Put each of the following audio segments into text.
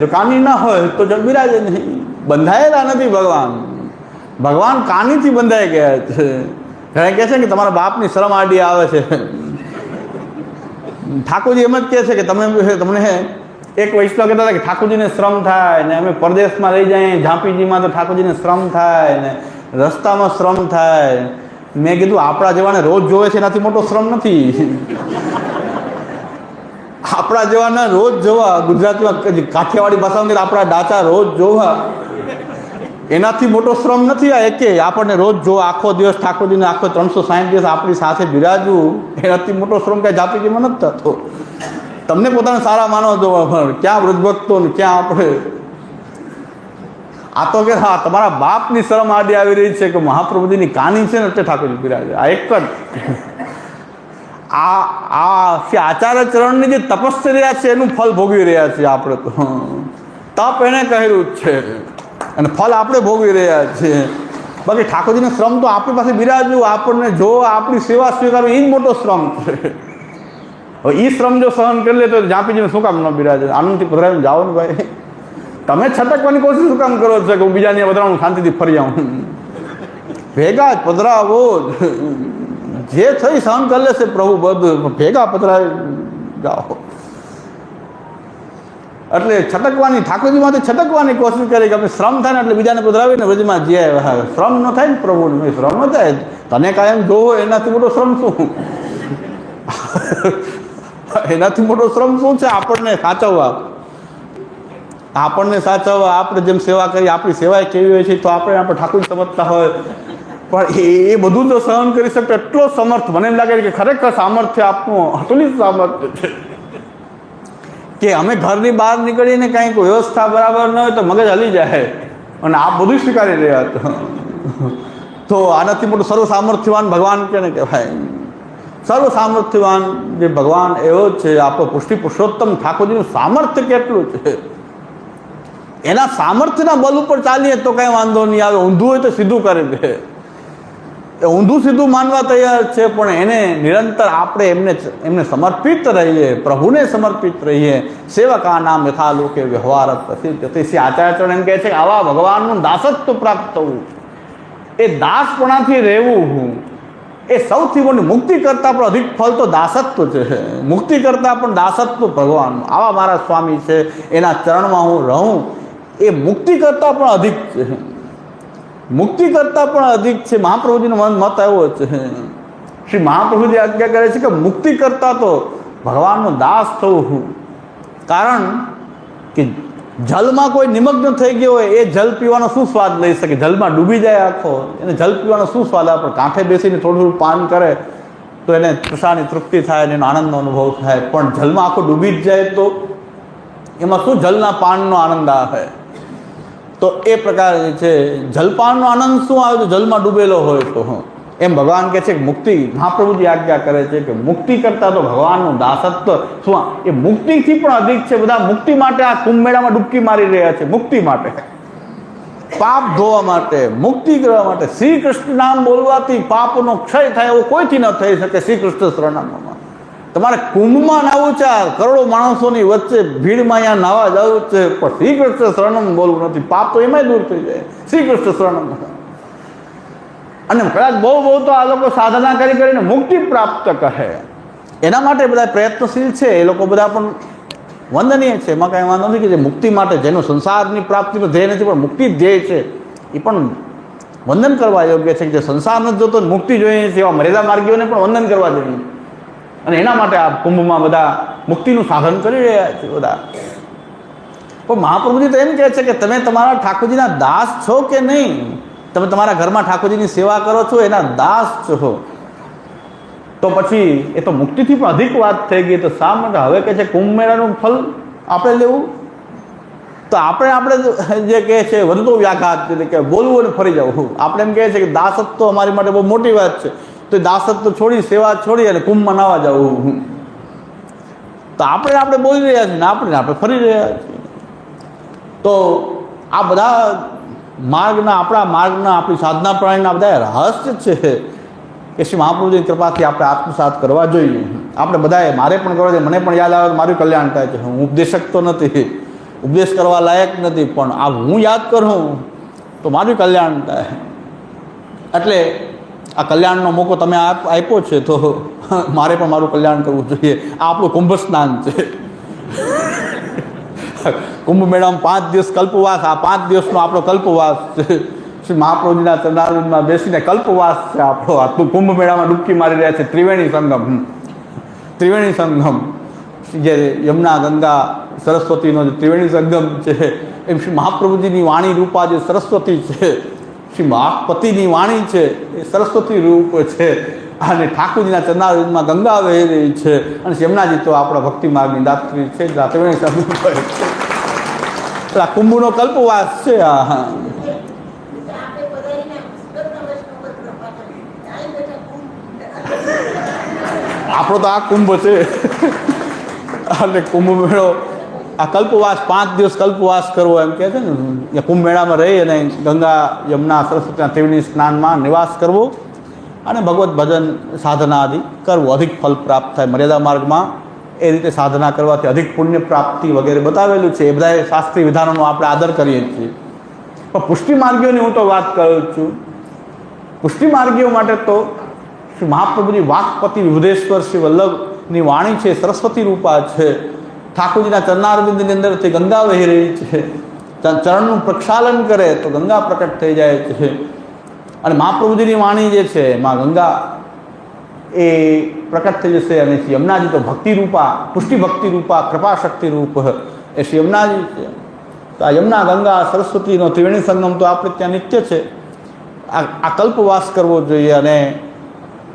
જો કાની ના હોય તો જળ નહીં. બંધાયેલા નથી ભગવાન. ભગવાન કાનીથી બંધાઈ ગયા છે. ઘણા કહે છે કે તમારા બાપની શરમ આડી આવે છે. ઠાકોરજી એમ જ કહે છે કે તમે તમને એક વૈષ્ણવ કહેતા હતા કે ઠાકોરજીને શ્રમ થાય ને અમે પરદેશમાં લઈ જઈએ ઝાંપીજીમાં તો ઠાકોરજીને શ્રમ થાય ને રસ્તામાં શ્રમ થાય. મેં કીધું આપણા જેવાને રોજ જોવે છે એનાથી મોટો શ્રમ નથી. આપણા જેવાના રોજ જોવા, ગુજરાતમાં કાઠિયાવાડી ભાષામાં આપણા ડાચા રોજ જોવા. એનાથી મોટો શ્રમ નથી આ એકે. આપણને રોજ જોવા, આખો દિવસ ઠાકોરજીને આખો ત્રણસો સાઠ દિવસ આપણી સાથે બિરાજવું, એનાથી મોટો શ્રમ કાંઈ જાપીજીમાં નથી થતો. તમને પોતાને સારા માનો જોવા પણ ક્યાં વૃદ્ધભક્તો ને ક્યાં આપણે? આ તો કે હા, તમારા બાપની શરમ આડી આવી રહી છે કે મહાપ્રભુજીની કાની છે ને, એટલે ઠાકોરજી બિરાજે. આ એક જ. આ આ શ્રી આચાર્ય ચરણની જે તપશ્ચર્યા છે, એનું ફળ ભોગવી રહ્યા છીએ આપણે તો. તપ એણે કહેલું જ છે. અને ફળ આપણે ભોગવી રહ્યા છીએ. બાકી ઠાકોરજીનો શ્રમ તો આપણી પાસે બિરાજવું આપણને જો આપણી સેવા સ્વીકારવી એ જ મોટો શ્રમ છે. હવે એ શ્રમ જો સહન કરી લે તો જાપીજીને શું કામ ન બિરાજે? આનંદથી પધરાવીને જાઓ ને ભાઈ. તમે છટકવાની કોશિશ શું કામ કરો છો કે હું બીજાને પધરાવું શાંતિથી ફરી આવું? ભેગા જ પધરાવો જ. જે થઈ સહન કરી લેશે, પ્રભુ બધું ભેગા પતરાય જાઓ. એટલે છટકવાની, ઠાકોરજીમાંથી છટકવાની કોશિશ કરી કે અમે શ્રમ થાય ને એટલે બીજાને પધરાવીને વ્રજમાં જે શ્રમ ન થાય ને પ્રભુને શ્રમ ન થાય, તને કાયમ જોવો, એનાથી મોટો શ્રમ શું? એનાથી મોટો શ્રમ શું છે? આપણને સાચવવા. આપણને સાચવવા, આપણે જેમ સેવા કરી, આપણી સેવા કેવી હોય છે, તો આપણે આપણે ઠાકોર સમજતા હોય. પણ એ બધું તો સહન કરી શકતો, એટલો સમર્થ. મને એમ લાગે છે કે ખરેખર સામર્થ્ય આપનું અતુલિત સામર્થ્ય છે. કે અમે ઘરની બહાર નીકળીને કંઈક વ્યવસ્થા બરાબર ન હોય તો મગજ હલી જાય. અને આપ બધું સ્વીકારી રહ્યા હતા તો આનાથી મોટું સર્વ સામર્થ્યવાન ભગવાન કેને કહેવાય? સર્વ સામર્થ્યવાન જે ભગવાન એવો છે, આપણો પુષ્ટિ પુરુષોત્તમ ઠાકોરજીનું સામર્થ્ય કેટલું છે? એના સામર્થ્યના બલ ઉપર ચાલીએ તો કંઈ વાંધો નહીં આવે. ઊંધું હોય તો સીધું કરે દે. એ ઊંધું સીધું માનવા તૈયાર છે, પણ એને નિરંતર આપણે એમને એમને સમર્પિત રહીએ, પ્રભુને સમર્પિત રહીએ. સેવકા નામ યથા લોકે વ્યવહાર શ્રી આચાર્યચરણ એમ કહે છે આવા ભગવાનનું દાસત્વ પ્રાપ્ત થવું એ દાસપણાથી રહેવું હું, એ સૌથી મોટી મુક્તિ કરતાં પણ અધિક ફળ તો દાસત્વ છે. મુક્તિ કરતાં પણ દાસત્વ ભગવાન. આવા મારા સ્વામી છે, એના ચરણમાં હું રહું, એ મુક્તિ કરતાં પણ અધિક છે. મુક્તિ કરતાં પણ અધિક છે. મહાપ્રભુજીનો મત આવ્યો છે. શ્રી મહાપ્રભુજી આજ્ઞા કરે છે કે મુક્તિ કરતાં તો ભગવાનનો દાસ થવું કારણ કે જલમાં કોઈ નિમગ્ન થઈ ગયો હોય, એ જલ પીવાનો શું સ્વાદ લઈ શકે? જલમાં ડૂબી જાય આખો. એને જલ પીવાનો શું સ્વાદ આપણે કાંઠે બેસીને થોડું થોડું પાન કરે તો એને તૃષાની તૃપ્તિ થાય અને એનો આનંદનો અનુભવ થાય. પણ જલમાં આખો ડૂબી જ જાય તો એમાં શું જલના પાનનો આનંદ આવે? તો એ પ્રકાર છે, જલપાનનો આનંદ શું આવે તો જલમાં ડૂબેલો હોય તો એમ ભગવાન કહે છે કે મુક્તિ, મહાપ્રભુજી આજ્ઞા કરે છે કે મુક્તિ કરતાં તો ભગવાનનું દાસત્વ શું? એ મુક્તિથી પણ અધિક છે. બધા મુક્તિ માટે આ કુંભમેળામાં ડૂબકી મારી રહ્યા છે, મુક્તિ માટે. પાપ ધોવા માટે, મુક્તિ કરવા માટે શ્રી કૃષ્ણ નામ બોલવાથી પાપનો ક્ષય થાય એવો કોઈથી ન થઈ શકે? શ્રી કૃષ્ણ સરનામામાં તમારે કુંભમાં નાવું છે કરોડો માણસોની વચ્ચે ભીડમાં અહીંયા નાવા જવું છે, પણ શ્રી કૃષ્ણ શરણમ બોલવું નથી. પાપ તો એમાંય દૂર થઈ જાય. શ્રી કૃષ્ણ શરણમ. અને કદાચ બહુ બહુ તો આ લોકો સાધના કરી કરીને મુક્તિ પ્રાપ્ત કહે. એના માટે બધા પ્રયત્નશીલ છે. એ લોકો બધા પણ વંદનીય છે. એમાં કાંઈ વાંધો નથી કે જે મુક્તિ માટે જેનું સંસારની પ્રાપ્તિનો ધ્યેય નથી, પણ મુક્તિ ધ્યેય છે. એ પણ વંદન કરવા યોગ્ય છે કે જે સંસાર નથી જોતો મુક્તિ જોઈએ છે, એવા મર્યાદા માર્ગીઓને પણ વંદન કરવા જોઈએ. અને એના માટે આ કુંભમાં બધા મુક્તિનું સાધન કરી રહ્યા છે બધા. પણ મહાપ્રભુજી તો એમ કહે છે કે તમે તમારા ઠાકોરજીના દાસ છો કે નહીં? તમે તમારા ઘરમાં ઠાકોરજીની સેવા કરો છો, એના દાસ છો. તો પછી એ તો મુક્તિથી પણ અધિક વાત થઈ ગઈ. તો શા માટે હવે કહે છે કુંભ મેળાનું ફલ આપણે લેવું? તો આપણે આપણે જે કહે છે વધતો વ્યાઘાત, એટલે કે બોલવું અને ફરી જવું. આપણે એમ કહે છે કે દાસત્વ અમારી માટે બહુ મોટી વાત છે. તો એ તો છોડી, સેવા છોડી અને કુંભમાં નાવા જવું તો આપણે આપણે બોલી રહ્યા છીએ ને આપણે આપણે ફરી રહ્યા છીએ. તો આ બધા માર્ગના, આપણા માર્ગના, આપણી સાધના પ્રાણીના બધા રહસ્ય છે કે શ્રી મહાપ્રભુજીની કૃપાથી આપણે આત્મસાત કરવા જોઈએ. આપણે બધાએ, મારે પણ કરવા જોઈએ, મને પણ યાદ આવે મારું કલ્યાણ થાય છે. હું ઉપદેશક તો નથી, ઉપદેશ કરવા લાયક નથી, પણ આ હું યાદ કરું તો મારું કલ્યાણ થાય. એટલે આ કલ્યાણનો મોકો તમે આપ્યો છે તો મારે પણ મારું કલ્યાણ કરવું જોઈએ. આ આપણું કુંભ સ્નાન છે. કુંભ મેળામાં પાંચ દિવસ કલ્પવાસ, આ પાંચ દિવસનો આપણો કલ્પવાસ છે. શ્રી મહાપ્રભુજીના ચરણારવિંદમાં બેસીને કલ્પવાસ છે આપણો. આ તો કુંભ મેળામાં ડૂબકી મારી રહ્યા છે. ત્રિવેણી સંગમ. ત્રિવેણી સંગમ. જે યમુના ગંગા સરસ્વતીનો જે ત્રિવેણી સંગમ છે, એમ શ્રી મહાપ્રભુજીની વાણી રૂપા જે સરસ્વતી છે શ્રી મહાપતિની વાણી છે, એ સરસ્વતી રૂપ છે, અને ઠાકોરજીના રૂપમાં ગંગા વહી રહી છે, અને યમુનાજી તો આપણા ભક્તિ માર્ગની દાત્રી છે આ કુંભનો કલ્પવાસ છે, આ આપણે તો આ કુંભ છે. એટલે કુંભ મેળો આ કલ્પવાસ, પાંચ દિવસ કલ્પવાસ કરવો એમ કહે છે ને કુંભ મેળામાં રહી અને ગંગા, યમુના, સરસ્વતીના ત્રિવેણી સ્નાનમાં નિવાસ કરવો અને ભગવત ભજન સાધના આદિ કરવું. અધિક ફલ પ્રાપ્ત થાય મર્યાદા માર્ગમાં એ રીતે સાધના કરવાથી અધિક પુણ્ય પ્રાપ્તિ વગેરે બતાવેલું છે. એ બધા શાસ્ત્રીય વિધાનોનો આપણે આદર કરીએ છીએ. પણ પુષ્ટિ માર્ગીઓની હું તો વાત કરું છું. પુષ્ટિ માર્ગીઓ માટે તો શ્રી મહાપ્રભુની વાકપતિ વિભુદેશ્વર શ્રી વલ્લભની વાણી છે, સરસ્વતી રૂપા છે. ઠાકોરજીના ચરણારવિંદની અંદરથી ગંગા વહી રહી છે. ચરણનું પ્રક્ષાલન કરે તો ગંગા પ્રકટ થઈ જાય છે. અને મહાપ્રભુજીની વાણી જે છે એમાં ગંગા, એ પ્રકટ થઈ જશે અને શ્રી યમુનાજી તો ભક્તિ રૂપા પુષ્ટિ ભક્તિ રૂપા કૃપા શક્તિ રૂપ એ શ્રી યમુનાજી છે. તો આ યમુના, ગંગા, સરસ્વતીનો ત્રિવેણી સંગમ તો આપણે ત્યાં નિત્ય છે. આ આ કલ્પવાસ કરવો જોઈએ અને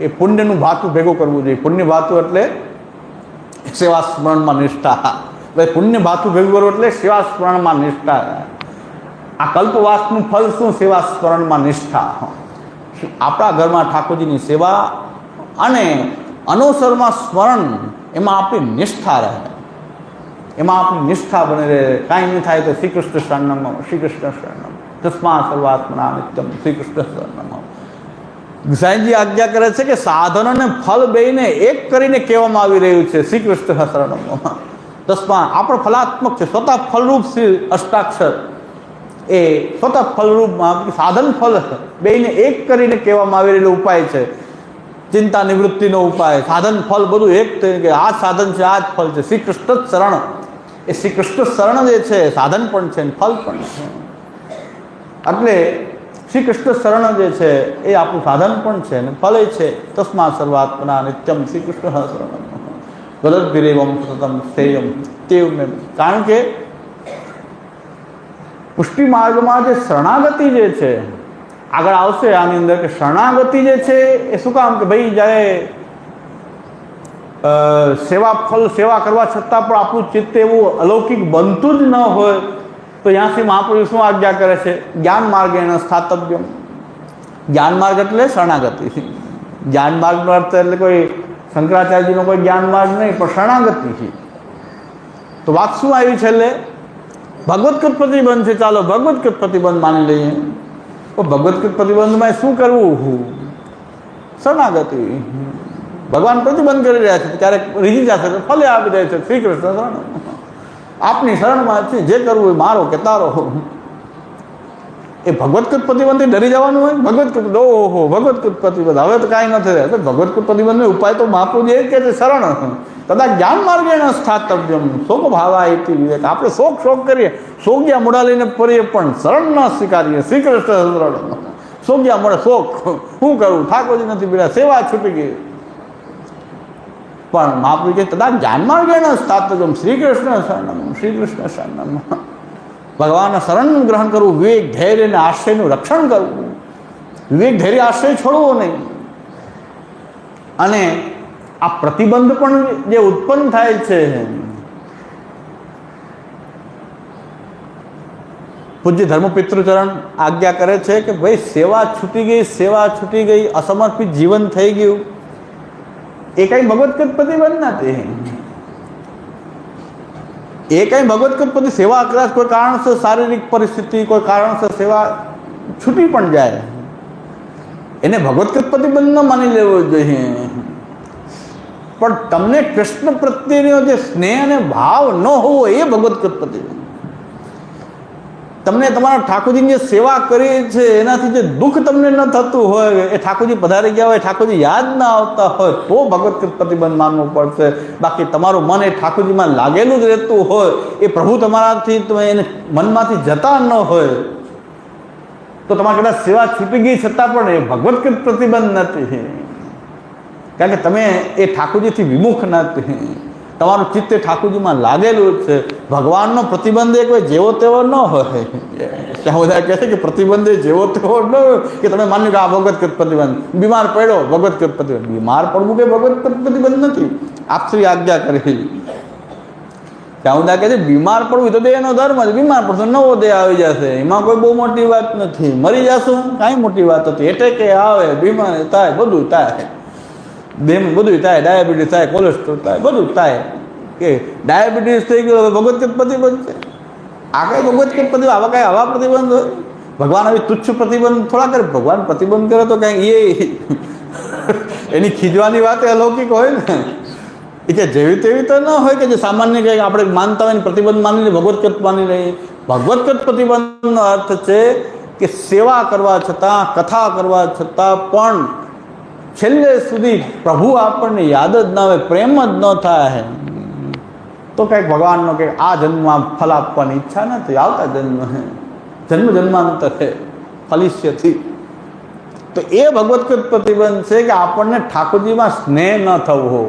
એ પુણ્યનું ભાતું ભેગું કરવું જોઈએ. પુણ્ય ભાતું એટલે સેવા સ્મરણમાં નિષ્ઠા. ભાઈ પુણ્ય ભાથું ભેગું કરવું એટલે સેવા સ્મરણમાં નિષ્ઠા. આ કલ્પવાસનું ફલ શું? સેવા સ્મરણમાં નિષ્ઠા. આપણા ઘરમાં ઠાકોરજીની સેવા અને અનુસરમાં સ્મરણ, એમાં આપણી નિષ્ઠા રહે. એમાં આપણી નિષ્ઠા બની રહે. કાંઈ નહીં થાય તો શ્રી કૃષ્ણ શરણમ શ્રી કૃષ્ણ શરણમ તસ્મા સર્વાત્મના નિત્યમ. શ્રી કૃષ્ણ શરણમ સાંઈજી આજ્ઞા કરે છે કે સાધન અને ફલ બેયને એક કરીને કહેવામાં આવી રહ્યું છે શ્રી કૃષ્ણ શરણમાં. તસ્મા આપણો ફલાત્મક છે. સ્વતઃ ફલરૂપ શ્રી અષ્ટાક્ષર. એ સ્વતઃ ફલરૂપમાં સાધન ફલ બેયને એક કરીને કહેવામાં આવી રહેલો ઉપાય છે. ચિંતા નિવૃત્તિનો ઉપાય. સાધન ફલ બધું એક થઈને કે આ સાધન છે, આ જ ફલ છે. શ્રી કૃષ્ણ જ શરણ. એ શ્રી કૃષ્ણ શરણ જે છે, સાધન પણ છે ફલ પણ છે. એટલે શ્રી કૃષ્ણ શરણ જે છે એ આપણું સાધન પણ છે ને ફલે છે. તસ્મા સર્વાત્મના નિત્યમ શ્રી કૃષ્ણ શરણ ગદદ્ગિરેવમ સતમ તેવ મેં કારણ કે પુષ્ટિ માર્ગમાં જે શરણાગતિ જે છે, આગળ આવશે આની અંદર કે શરણાગતિ જે છે એ શું કામ કે ભાઈ જ્યારે સેવા ફલ સેવા કરવા છતાં પણ આપણું ચિત્ત એવું અલૌકિક બનતું જ ન હોય તો ત્યાંથી મહાપુરુષ શું આજ્ઞા કરે છે જ્ઞાન માર્ગ એના સ્થાતવ્યમ જ્ઞાન માર્ગ એટલે શરણાગતિ જ્ઞાન માર્ગનો અર્થ એટલે કોઈ શંકરાચાર્યજીનો કોઈ જ્ઞાન માર્ગ નહીં પણ શરણાગતિ છે તો વાત શું આવી છેલ્લે ભગવતકૃત પ્રતિબંધ છે ચાલો ભગવતકૃત પ્રતિબંધ માની લઈએ તો ભગવતકૃત પ્રતિબંધમાં શું કરવું શરણાગતિ ભગવાન પ્રતિબંધ કરી રહ્યા છે ક્યારેક રીઝી જશે તો ફલે આપી દે છે શ્રી કૃષ્ણ શરણ આપની શરણમાં છે જે કરવું એ મારો કે તારો એ ભગવતકૃત પ્રતિબંધથી ડરી જવાનું હોય? ભગવતકૃત ઓહો ભગવતકૃત પ્રતિબંધ. હવે તો કાંઈ નથી રહે ભગવતકૃત પ્રતિબંધનો ઉપાય તો મહાપ્રભુ જે કે શરણ. કદાચ જ્ઞાન માર્ગેણ સ્થાતવ્યમ શોક ભાવા એથી વિવેક. આપણે શોક શોક કરીએ. સોગ્યા મોડા લઈને ફરીએ પણ શરણ ન સ્વીકારીએ. શ્રી કૃષ્ણ શરણ. સોગ્યા મળે શોક. શું કરું? ઠાકોરજી નથી પીડા સેવા છૂટી ગઈ. પણ મહાપ્રભુ કે કદાચ જ્ઞાન ગણ સ્થાતવ્યમ શ્રી કૃષ્ણ શરણમ શ્રી કૃષ્ણ શરણમ. ભગવાનના શરણ ગ્રહણ કરવું, વિવેક ધૈર્ય અને આશ્રયનું રક્ષણ કરવું. વિવેક ધૈર્ય આશ્રય છોડવો નહીં. અને આ પ્રતિબંધ પણ જે ઉત્પન્ન થાય છે, પૂજ્ય ધર્મપિતૃચરણ આજ્ઞા કરે છે કે ભાઈ સેવા છૂટી ગઈ, સેવા છૂટી ગઈ, અસમર્પિત જીવન થઈ ગયું. એ કઈ ભગવતકૃત પ્રતિબંધ નથી એ કઈ ભગવત પતિ સેવા કદાચ કોઈ કારણસર શારીરિક પરિસ્થિતિ, કોઈ કારણસર સેવા છૂટી પણ જાય. એને ભગવત પ્રતિબંધ ન માની લેવો જોઈએ. પણ તમને કૃષ્ણ પ્રત્યેનો જે સ્નેહ અને ભાવ ન હોવો એ ભગવત પ્રતિબંધ તમને તમારા ઠાકોરજીની જે સેવા કરી છે, એનાથી જે દુઃખ તમને ન થતું હોય, એ ઠાકોરજી પધારી ગયા હોય ઠાકોરજી યાદ ના આવતા હોય, તો ભગવત પ્રતિબંધ માનવું પડશે. બાકી તમારું મન એ ઠાકોરજીમાં લાગેલું જ રહેતું હોય, એ પ્રભુ તમારાથી તમે એને મનમાંથી જતા ન હોય, તો તમારે કદાચ સેવા છૂટી ગઈ છતાં પણ એ ભગવત પ્રતિબંધ નથી. કારણ કે તમે એ ઠાકોરજીથી વિમુખ નથી. તમારું ચિત્ત ઠાકોરજીમાં લાગેલું છે. ભગવાનનો પ્રતિબંધ એક જેવો તેવો ન હોય. ત્યાં બધા કહે છે કે પ્રતિબંધ જેવો તેવો ન હોય કે તમે માન્યું કે આ ભગવત કૃત પ્રતિબંધ. બીમાર પડ્યો, ભગવત કૃત પ્રતિબંધ. બીમાર પડવું કે ભગવત કૃત પ્રતિબંધ નથી? આપશ્રી આજ્ઞા કરી. ત્યાં કહે છે, બીમાર પડવું તો દેહનો ધર્મ જ બીમાર પડશો નવો દેહ આવી જશે. એમાં કોઈ બહુ મોટી વાત નથી. મરી જશું, કાંઈ મોટી વાત હતી એટલે કે આવે, બીમાર થાય, બધું થાય. દેહમાં બધું થાય, ડાયાબિટીસ થાય કોલેસ્ટ્રોલ થાય, બધું થાય. કે ડાયાબિટીસ થઈ ગયો, હવે ભગવત પ્રતિબંધ છે. આ કઈ ભગવત પ્રતિબંધ, આવા કઈ આવા પ્રતિબંધ હોય? ભગવાન આવી તુચ્છ પ્રતિબંધ થોડા કરે. ભગવાન પ્રતિબંધ કરે તો કાંઈ એ એની ખીજવાની વાત અલૌકિક હોય ને. એ કે જેવી તેવી તો ન હોય કે જે સામાન્ય કંઈક આપણે માનતા હોય પ્રતિબંધ માની લઈએ ભગવત કૃત માની લઈએ. ભગવત કૃત પ્રતિબંધનો અર્થ છે કે સેવા કરવા છતાં, કથા કરવા છતાં પણ છેલ્લે સુધી પ્રભુ આપણને યાદ જ ના આવે, પ્રેમ જ ન થાય. તો કંઈક ભગવાનનો કે આ જન્મમાં ફલ આપવાની ઈચ્છા નથી, આવતા જન્મ. હે જન્મ જન્માંતર ફલિષ્યથી. તો એ ભગવત પ્રતિબંધ છે કે આપણને ઠાકોરજીમાં સ્નેહ ન થવો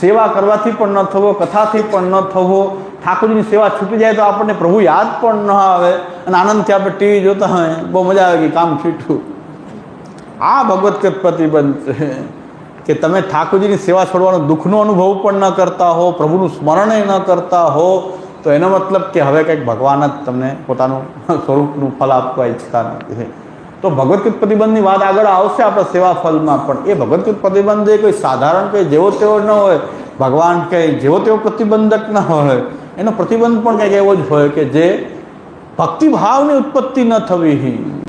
સેવા કરવાથી પણ ન થવો, કથાથી પણ ન થવો, ઠાકોરજીની સેવા છૂટી જાય તો આપણને પ્રભુ યાદ પણ ન આવે, અને આનંદથી આપણે ટીવી જોતા હોય, બહુ મજા આવે કે કામ છૂટ્યું. આ ભગવત પ્રતિબંધ છે કે તમે ઠાકોરજીની સેવા છોડવાનો દુઃખનો અનુભવ પણ ન કરતા હો, પ્રભુનું સ્મરણ ન કરતા હો, તો એનો મતલબ કે હવે કંઈક ભગવાન જ તમને પોતાનું સ્વરૂપનું ફલ આપવા ઈચ્છતા નથી. તો ભગવત પ્રતિબંધની વાત આગળ આવશે આપણા સેવા ફલમાં પણ એ ભગવત પ્રતિબંધ એ કોઈ સાધારણ કંઈ જેવો તેવો ન હોય, ભગવાન કંઈ જેવો તેવો પ્રતિબંધક ન હોય. એનો પ્રતિબંધ પણ કંઈક એવો જ હોય કે જે ભક્તિભાવની ઉત્પત્તિ ન થવી.